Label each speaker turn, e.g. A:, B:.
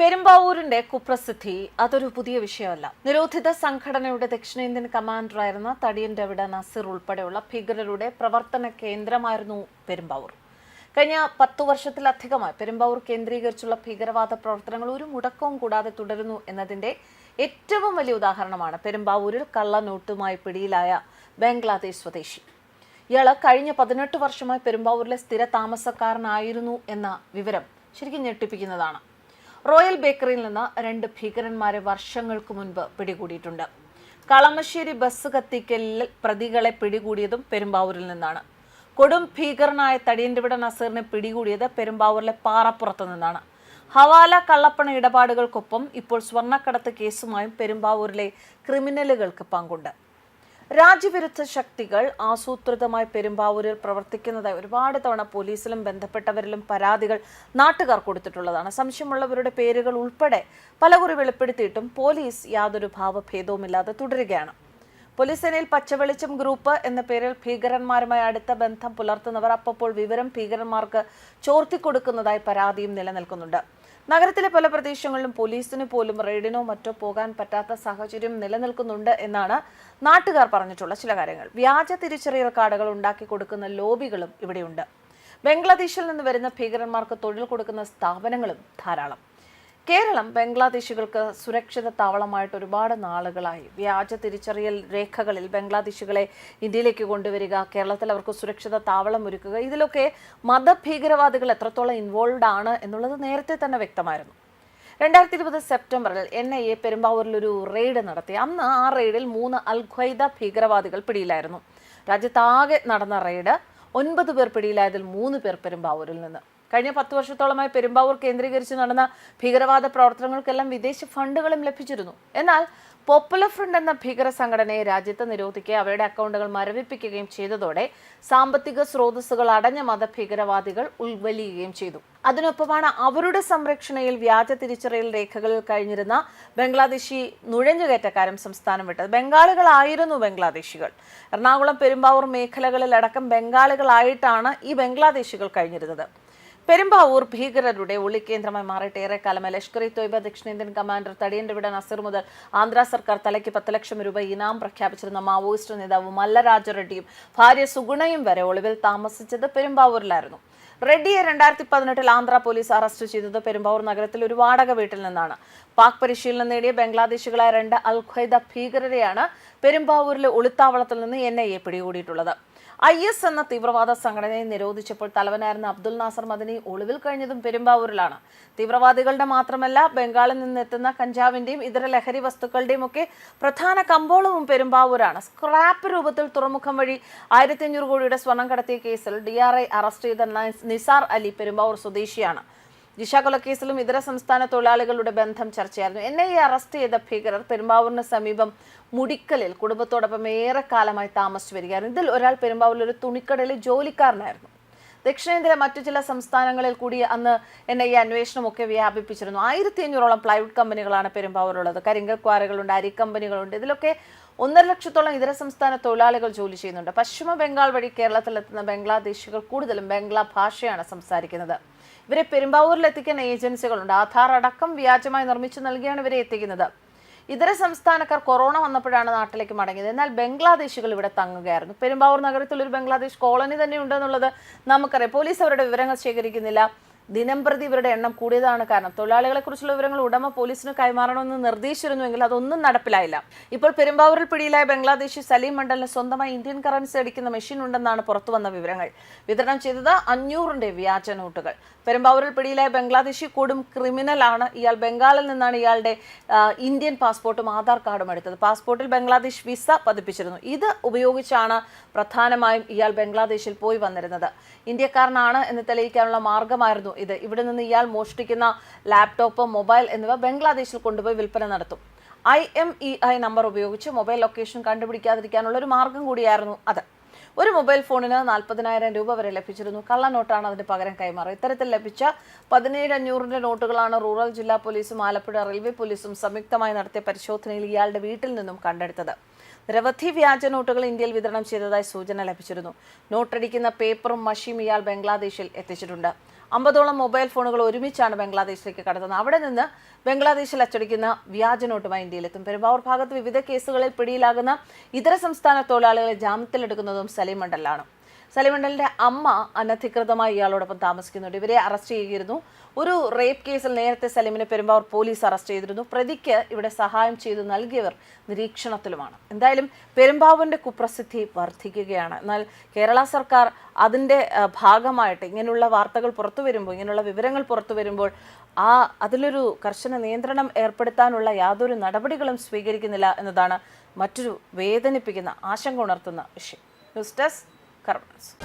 A: പെരുമ്പാവൂരിന്റെ കുപ്രസിദ്ധി അതൊരു പുതിയ വിഷയമല്ല. നിരോധിത സംഘടനയുടെ ദക്ഷിണേന്ത്യൻ കമാൻഡറായിരുന്ന തടിയൻ രവിട നസീർ ഉൾപ്പെടെയുള്ള ഭീകരരുടെ പ്രവർത്തന കേന്ദ്രമായിരുന്നു പെരുമ്പാവൂർ. കഴിഞ്ഞ പത്തു വർഷത്തിലധികമായി പെരുമ്പാവൂർ കേന്ദ്രീകരിച്ചുള്ള ഭീകരവാദ പ്രവർത്തനങ്ങൾ ഒരു മുടക്കവും കൂടാതെ തുടരുന്നു എന്നതിന്റെ ഏറ്റവും വലിയ ഉദാഹരണമാണ് പെരുമ്പാവൂരിൽ കള്ളനോട്ടുമായി പിടിയിലായ ബംഗ്ലാദേശ് സ്വദേശി. ഇയാൾ കഴിഞ്ഞ പതിനെട്ട് വർഷമായി പെരുമ്പാവൂരിലെ സ്ഥിര താമസക്കാരനായിരുന്നു എന്ന വിവരം ശരിക്കും ഞെട്ടിപ്പിക്കുന്നതാണ്. റോയൽ ബേക്കറിയിൽ നിന്ന് രണ്ട് ഭീകരന്മാരെ വർഷങ്ങൾക്ക് മുൻപ് പിടികൂടിയിട്ടുണ്ട്. കളമശ്ശേരി ബസ് കത്തിക്കലിൽ പ്രതികളെ പിടികൂടിയതും പെരുമ്പാവൂരിൽ നിന്നാണ്. കൊടും ഭീകരനായ തടിയൻവിട നസീറിനെ പിടികൂടിയത് പെരുമ്പാവൂരിലെ പാറപ്പുറത്ത് നിന്നാണ്. ഹവാല കള്ളപ്പണ ഇടപാടുകൾക്കൊപ്പം ഇപ്പോൾ സ്വർണക്കടത്ത് കേസുമായും പെരുമ്പാവൂരിലെ ക്രിമിനലുകൾക്ക് പങ്കുണ്ട്. രാജ്യവിരുദ്ധ ശക്തികൾ ആസൂത്രിതമായി പെരുമ്പാവൂരിൽ പ്രവർത്തിക്കുന്നതായി ഒരുപാട് തവണ പോലീസിലും ബന്ധപ്പെട്ടവരിലും പരാതികൾ നാട്ടുകാർ കൊടുത്തിട്ടുള്ളതാണ്. സംശയമുള്ളവരുടെ പേരുകൾ ഉൾപ്പെടെ പലകുറി വെളിപ്പെടുത്തിയിട്ടും പോലീസ് യാതൊരു ഭാവഭേദവുമില്ലാതെ തുടരുകയാണ്. പോലീസ് സേനയിൽ പച്ചവെളിച്ചം ഗ്രൂപ്പ് എന്ന പേരിൽ ഭീകരന്മാരുമായി അടുത്ത ബന്ധം പുലർത്തുന്നവർ അപ്പോൾ വിവരം ഭീകരന്മാർക്ക് ചോർത്തിക്കൊടുക്കുന്നതായി പരാതിയും നിലനിൽക്കുന്നുണ്ട്. നഗരത്തിലെ പല പ്രദേശങ്ങളിലും പോലീസിന് പോലും റെയ്ഡിനോ മറ്റോ പോകാൻ പറ്റാത്ത സാഹചര്യം നിലനിൽക്കുന്നുണ്ട് എന്നാണ് നാട്ടുകാർ പറഞ്ഞിട്ടുള്ള ചില കാര്യങ്ങൾ. വ്യാജ തിരിച്ചറിയൽ കാർഡുകൾ ഉണ്ടാക്കി കൊടുക്കുന്ന ലോബികളും ഇവിടെയുണ്ട്. ബംഗ്ലാദേശിൽ നിന്ന് വരുന്ന ഭീകരന്മാർക്ക് തൊഴിൽ കൊടുക്കുന്ന സ്ഥാപനങ്ങളും ധാരാളം. കേരളം ബംഗ്ലാദേശികൾക്ക് സുരക്ഷിത താവളമായിട്ട് ഒരുപാട് നാളുകളായി. വ്യാജ തിരിച്ചറിയൽ രേഖകളിൽ ബംഗ്ലാദേശികളെ ഇന്ത്യയിലേക്ക് കൊണ്ടുവരിക കേരളത്തിൽ അവർക്ക് സുരക്ഷിത താവളം ഒരുക്കുക ഇതിലൊക്കെ മതഭീകരവാദികൾ എത്രത്തോളം ഇൻവോൾവ് ആണ് എന്നുള്ളത് നേരത്തെ തന്നെ വ്യക്തമായിരുന്നു. രണ്ടായിരത്തി ഇരുപത് സെപ്റ്റംബറിൽ എൻ ഐ എ പെരുമ്പാവൂരിൽ ഒരു റെയ്ഡ് നടത്തി. അന്ന് ആ റെയ്ഡിൽ മൂന്ന് അൽ ഖ്വയ്ദ ഭീകരവാദികൾ പിടിയിലായിരുന്നു. രാജ്യത്താകെ നടന്ന റെയ്ഡ് ഒൻപത് പേർ പിടിയിലായതിൽ മൂന്ന് പേർ പെരുമ്പാവൂരിൽ നിന്ന്. കഴിഞ്ഞ പത്ത് വർഷത്തോളമായി പെരുമ്പാവൂർ കേന്ദ്രീകരിച്ച് നടന്ന ഭീകരവാദ പ്രവർത്തനങ്ങൾക്കെല്ലാം വിദേശ ഫണ്ടുകളും ലഭിച്ചിരുന്നു. എന്നാൽ പോപ്പുലർ ഫ്രണ്ട് എന്ന ഭീകര സംഘടനയെ രാജ്യത്ത് നിരോധിക്കുക അവരുടെ അക്കൗണ്ടുകൾ മരവിപ്പിക്കുകയും ചെയ്തതോടെ സാമ്പത്തിക സ്രോതസ്സുകൾ അടഞ്ഞ മതഭീകരവാദികൾ ഉൾവലിയുകയും ചെയ്തു. അതിനൊപ്പമാണ് അവരുടെ സംരക്ഷണയിൽ വ്യാജ തിരിച്ചറിയൽ രേഖകളിൽ കഴിഞ്ഞിരുന്ന ബംഗ്ലാദേശി നുഴഞ്ഞുകയറ്റക്കാരും സംസ്ഥാനം വിട്ടത്. ബംഗാളികളായിരുന്നു ബംഗ്ലാദേശികൾ. എറണാകുളം പെരുമ്പാവൂർ മേഖലകളിലടക്കം ബംഗാളികളായിട്ടാണ് ഈ ബംഗ്ലാദേശികൾ കഴിഞ്ഞിരുന്നത്. പെരുമ്പാവൂർ ഭീകരരുടെ ഒളിക്കേന്ദ്രമായി മാറിയിട്ട് ഏറെക്കാലം ലഷ്കർ ഇ തൊയ്ബ ദക്ഷിണേന്ത്യൻ കമാൻഡർ തടിയന്റെ വിട നസീർ മുതൽ ആന്ധ്ര സർക്കാർ തലയ്ക്ക് പത്ത് ലക്ഷം രൂപ ഇനാം പ്രഖ്യാപിച്ചിരുന്ന മാവോയിസ്റ്റ് നേതാവ് മല്ലരാജ റെഡ്ഡിയും ഭാര്യ സുഗുണയും വരെ ഒളിവിൽ താമസിച്ചത് പെരുമ്പാവൂരിലായിരുന്നു. റെഡ്ഡിയെ രണ്ടായിരത്തി പതിനെട്ടിൽ ആന്ധ്ര പോലീസ് അറസ്റ്റ് ചെയ്തത് പെരുമ്പാവൂർ നഗരത്തിൽ ഒരു വാടക വീട്ടിൽ നിന്നാണ്. പാക് പരിശീലനം നേടിയ ബംഗ്ലാദേശികളായ രണ്ട് അൽ ഖ്വയ്ദ ഭീകരരെയാണ് പെരുമ്പാവൂരിലെ ഒളിത്താവളത്തിൽ നിന്ന് എൻ ഐ എ പിടികൂടിയിട്ടുള്ളത്. ഐ എസ് എന്ന തീവ്രവാദ സംഘടനയെ നിരോധിച്ചപ്പോൾ തലവനായിരുന്ന അബ്ദുൽ നാസർ മദനി ഒളിവിൽ കഴിഞ്ഞതും പെരുമ്പാവൂരിലാണ്. തീവ്രവാദികളുടെ മാത്രമല്ല ബംഗാളിൽ നിന്നെത്തുന്ന കഞ്ചാവിന്റെയും ഇതര ലഹരി വസ്തുക്കളുടെയും ഒക്കെ പ്രധാന കമ്പോളവും പെരുമ്പാവൂരാണ്. സ്ക്രാപ്പ് രൂപത്തിൽ തുറമുഖം വഴി ആയിരത്തി അഞ്ഞൂറ് കോടിയുടെ സ്വർണം കടത്തിയ കേസിൽ ഡി ആർ ഐ അറസ്റ്റ് ചെയ്ത നിസാർ അലി പെരുമ്പാവൂർ സ്വദേശിയാണ്. ജിഷ കൊലക്കേസിലും ഇതര സംസ്ഥാന തൊഴിലാളികളുടെ ബന്ധം ചർച്ചയായിരുന്നു. എൻ ഐ അറസ്റ്റ് ചെയ്ത ഭീകരർ പെരുമ്പാവൂരിന് സമീപം മുടിക്കലിൽ കുടുംബത്തോടൊപ്പം ഏറെക്കാലമായി താമസിച്ചു വരികയായിരുന്നു. ഇതിൽ ഒരാൾ പെരുമ്പാവൂരിൽ ഒരു തുണിക്കടയിലെ ജോലിക്കാരനായിരുന്നു. ദക്ഷിണേന്ത്യയിലെ മറ്റു ചില സംസ്ഥാനങ്ങളിൽ കൂടി അന്ന് എൻ ഐ എ അന്വേഷണമൊക്കെ വ്യാപിപ്പിച്ചിരുന്നു. ആയിരത്തി അഞ്ഞൂറോളം പ്ലൈവുഡ് കമ്പനികളാണ് പെരുമ്പാവൂരുള്ളത് കരിങ്കൽ ക്വാറികളുണ്ട് അരി കമ്പനികളുണ്ട്. ഇതിലൊക്കെ ഒന്നര ലക്ഷത്തോളം ഇതര സംസ്ഥാന തൊഴിലാളികൾ ജോലി ചെയ്യുന്നുണ്ട്. പശ്ചിമ ബംഗാൾ വഴി കേരളത്തിലെത്തുന്ന ബംഗ്ലാദേശികൾ കൂടുതലും ബംഗ്ലാ ഭാഷയാണ് സംസാരിക്കുന്നത്. ഇവരെ പെരുമ്പാവൂരിൽ എത്തിക്കുന്ന ഏജൻസികളുണ്ട്. ആധാർ അടക്കം വ്യാജമായി നിർമ്മിച്ചു നൽകിയാണ് ഇവരെ എത്തിക്കുന്നത്. ഇതര സംസ്ഥാനക്കാർ കൊറോണ വന്നപ്പോഴാണ് നാട്ടിലേക്ക് മടങ്ങിയത്. എന്നാൽ ബംഗ്ലാദേശികൾ ഇവിടെ തങ്ങുകയായിരുന്നു. പെരുമ്പാവൂർ നഗരത്തിൽ ഒരു ബംഗ്ലാദേശ് കോളനി തന്നെ ഉണ്ടെന്നുള്ളത് നമുക്കറിയാം. പോലീസ് അവരുടെ വിവരങ്ങൾ ശേഖരിക്കുന്നില്ല. ദിനം പ്രതി ഇവരുടെ എണ്ണം കൂടിയതാണ് കാരണം തൊഴിലാളികളെ കുറിച്ചുള്ള വിവരങ്ങൾ ഉടമ പോലീസിന് കൈമാറണമെന്ന് നിർദ്ദേശിച്ചിരുന്നുവെങ്കിൽ അതൊന്നും നടപ്പിലായില്ല. ഇപ്പോൾ പെരുമ്പാവൂരിൽ പിടിയിലായ ബംഗ്ലാദേശി സലീം മണ്ഡലിന് സ്വന്തമായി ഇന്ത്യൻ കറൻസി അടിക്കുന്ന മെഷീൻ ഉണ്ടെന്നാണ് പുറത്തുവന്ന വിവരങ്ങൾ. വിതരണം ചെയ്തത് അഞ്ഞൂറിന്റെ വ്യാജ നോട്ടുകൾ. പെരുമ്പാവൂരിൽ പിടിയിലായ ബംഗ്ലാദേശി ക്രിമിനൽ ആണ്. ഇയാൾ ബംഗാളിൽ നിന്നാണ് ഇയാളുടെ ഇന്ത്യൻ പാസ്പോർട്ടും ആധാർ കാർഡും എടുത്തത്. പാസ്പോർട്ടിൽ ബംഗ്ലാദേശ് വിസ പതിപ്പിച്ചിരുന്നു. ഇത് ഉപയോഗിച്ചാണ് പ്രധാനമായും ഇയാൾ ബംഗ്ലാദേശിൽ പോയി വന്നിരുന്നത്. ഇന്ത്യക്കാരനാണ് എന്ന് തെളിയിക്കാനുള്ള മാർഗമായിരുന്നു ഇത് ഇവിടെ നിന്ന് ഇയാൾ മോഷ്ടിക്കുന്ന ലാപ്ടോപ്പ് മൊബൈൽ എന്നിവ ബംഗ്ലാദേശിൽ കൊണ്ടുപോയി വിൽപ്പന നടത്തും. I M E I number ഉപയോഗിച്ച് മൊബൈൽ ലൊക്കേഷൻ കണ്ടുപിടിക്കാതിരിക്കാനുള്ള ഒരു മാർഗം കൂടിയായിരുന്നു അത്. ഒരു മൊബൈൽ ഫോണിന് നാൽപ്പതിനായിരം രൂപ വരെ ലഭിച്ചിരുന്നു. കള്ളനോട്ടാണ് അതിന് പകരം കൈമാറുക ഇത്തരത്തിൽ ലഭിച്ച പതിനേഴ് അഞ്ഞൂറിന്റെ നോട്ടുകളാണ് റൂറൽ ജില്ലാ പോലീസും ആലപ്പുഴ റെയിൽവേ പോലീസും സംയുക്തമായി നടത്തിയ പരിശോധനയിൽ ഇയാളുടെ വീട്ടിൽ നിന്നും കണ്ടെടുത്തത്. നിരവധി വ്യാജ നോട്ടുകൾ ഇന്ത്യയിൽ വിതരണം ചെയ്തതായി സൂചന ലഭിച്ചിരുന്നു. നോട്ടടിക്കുന്ന പേപ്പറും മഷിയും ഇയാൾ ബംഗ്ലാദേശിൽ എത്തിച്ചിട്ടുണ്ട്. അമ്പതോളം മൊബൈൽ ഫോണുകൾ ഒരുമിച്ചാണ് ബംഗ്ലാദേശിലേക്ക് കടത്തുന്നത്. അവിടെ നിന്ന് ബംഗ്ലാദേശിൽ അച്ചടിക്കുന്ന വ്യാജ നോട്ടുമായി ഇന്ത്യയിലെത്തും. പെരുമ്പാവൂർ ഭാഗത്ത് വിവിധ കേസുകളിൽ പിടിയിലാകുന്ന ഇതര സംസ്ഥാന തൊഴിലാളികളെ ജാമ്യത്തിലെടുക്കുന്നതും സലീം മണ്ഡലാണ് സലിമണ്ടലിന്റെ അമ്മ അനധികൃതമായി ഇയാളോടൊപ്പം താമസിക്കുന്നുണ്ട്. ഇവരെ അറസ്റ്റ് ചെയ്യുകയായിരുന്നു ഒരു റേപ്പ് കേസിൽ നേരത്തെ സലിമിനെ പെരുമ്പാവൂർ പോലീസ് അറസ്റ്റ് ചെയ്തിരുന്നു. പ്രതിക്ക് ഇവിടെ സഹായം ചെയ്തു നൽകിയവർ നിരീക്ഷണത്തിലുമാണ്. എന്തായാലും പെരുമ്പാവൂരിന്റെ കുപ്രസിദ്ധി വർദ്ധിക്കുകയാണ്. എന്നാൽ കേരള സർക്കാർ അതിന്റെ ഭാഗമായിട്ട് ഇങ്ങനെയുള്ള വാർത്തകൾ പുറത്തു വരുമ്പോൾ ഇങ്ങനെയുള്ള വിവരങ്ങൾ പുറത്തു വരുമ്പോൾ ആ അതിലൊരു കർശന നിയന്ത്രണം ഏർപ്പെടുത്താനുള്ള യാതൊരു നടപടികളും സ്വീകരിക്കുന്നില്ല എന്നതാണ് മറ്റൊരു വേദനിപ്പിക്കുന്ന ആശങ്ക ഉണർത്തുന്ന വിഷയം. News desk Cárdenas.